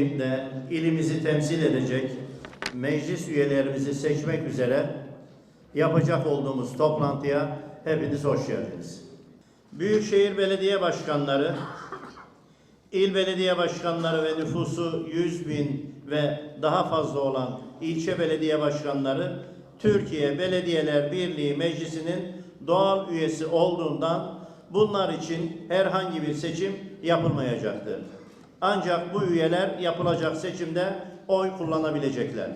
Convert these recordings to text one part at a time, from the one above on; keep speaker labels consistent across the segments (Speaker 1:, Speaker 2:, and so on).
Speaker 1: Birliği'nde ilimizi temsil edecek meclis üyelerimizi seçmek üzere yapacak olduğumuz toplantıya hepiniz hoş geldiniz. Büyükşehir Belediye Başkanları, il belediye başkanları ve nüfusu 100 bin ve daha fazla olan ilçe belediye başkanları Türkiye Belediyeler Birliği Meclisi'nin doğal üyesi olduğundan bunlar için herhangi bir seçim yapılmayacaktır. Ancak bu üyeler yapılacak seçimde oy kullanabilecekler.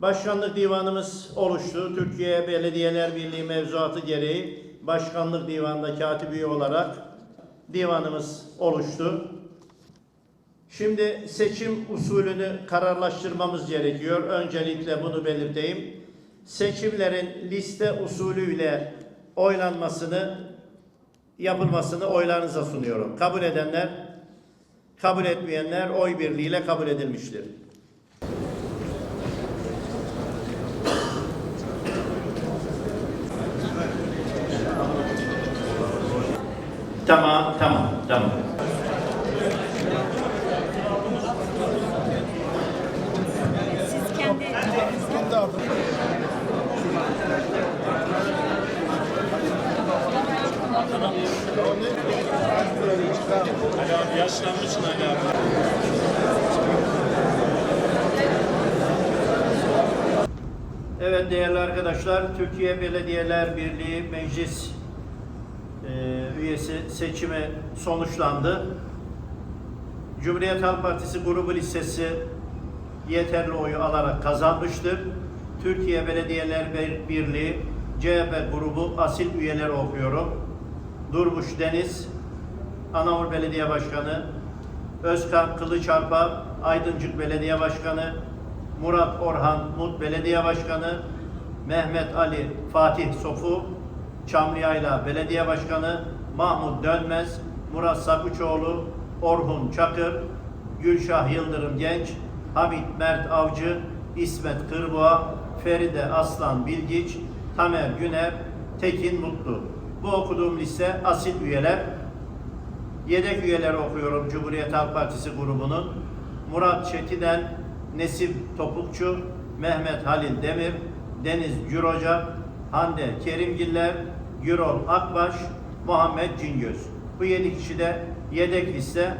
Speaker 1: Başkanlık divanımız oluştu. Türkiye Belediyeler Birliği mevzuatı gereği Başkanlık Divanı'nda katip üye olarak divanımız oluştu. Şimdi seçim usulünü kararlaştırmamız gerekiyor. Öncelikle bunu belirteyim. Seçimlerin liste usulüyle oylanmasını yapılmasını oylarınıza sunuyorum. Kabul edenler, kabul etmeyenler oy birliğiyle kabul edilmiştir. Tamam, tamam, tamam.
Speaker 2: Siz kendi
Speaker 1: Evet değerli arkadaşlar, Türkiye Belediyeler Birliği Meclis e, üyesi seçimi sonuçlandı. Cumhuriyet Halk Partisi grubu listesi yeterli oyu alarak kazanmıştır. Türkiye Belediyeler Bir- Birliği CHP grubu asil üyeleri okuyorum. Durmuş Deniz, Anavur Belediye Başkanı, Özkan Kılıçarpa, Aydıncık Belediye Başkanı, Murat Orhan Mut Belediye Başkanı, Mehmet Ali Fatih Sofu, Çamlıyayla Belediye Başkanı, Mahmut Dönmez, Murat Sakıçoğlu, Orhun Çakır, Gülşah Yıldırım Genç, Hamit Mert Avcı, İsmet Kırboğa, Feride Aslan Bilgiç, Tamer Güner, Tekin Mutlu. Bu okuduğum liste asil üyeler. Yedek üyeleri okuyorum Cumhuriyet Halk Partisi grubunun. Murat Çetiden, Nesip Topukçu, Mehmet Halil Demir, Deniz Güroca, Hande Kerimgiller, Gürol Akbaş, Muhammed Cingöz. Bu yedi kişi de yedek liste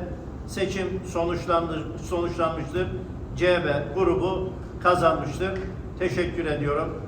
Speaker 1: seçim sonuçlandı, sonuçlanmıştır. CHP grubu kazanmıştır. Teşekkür ediyorum.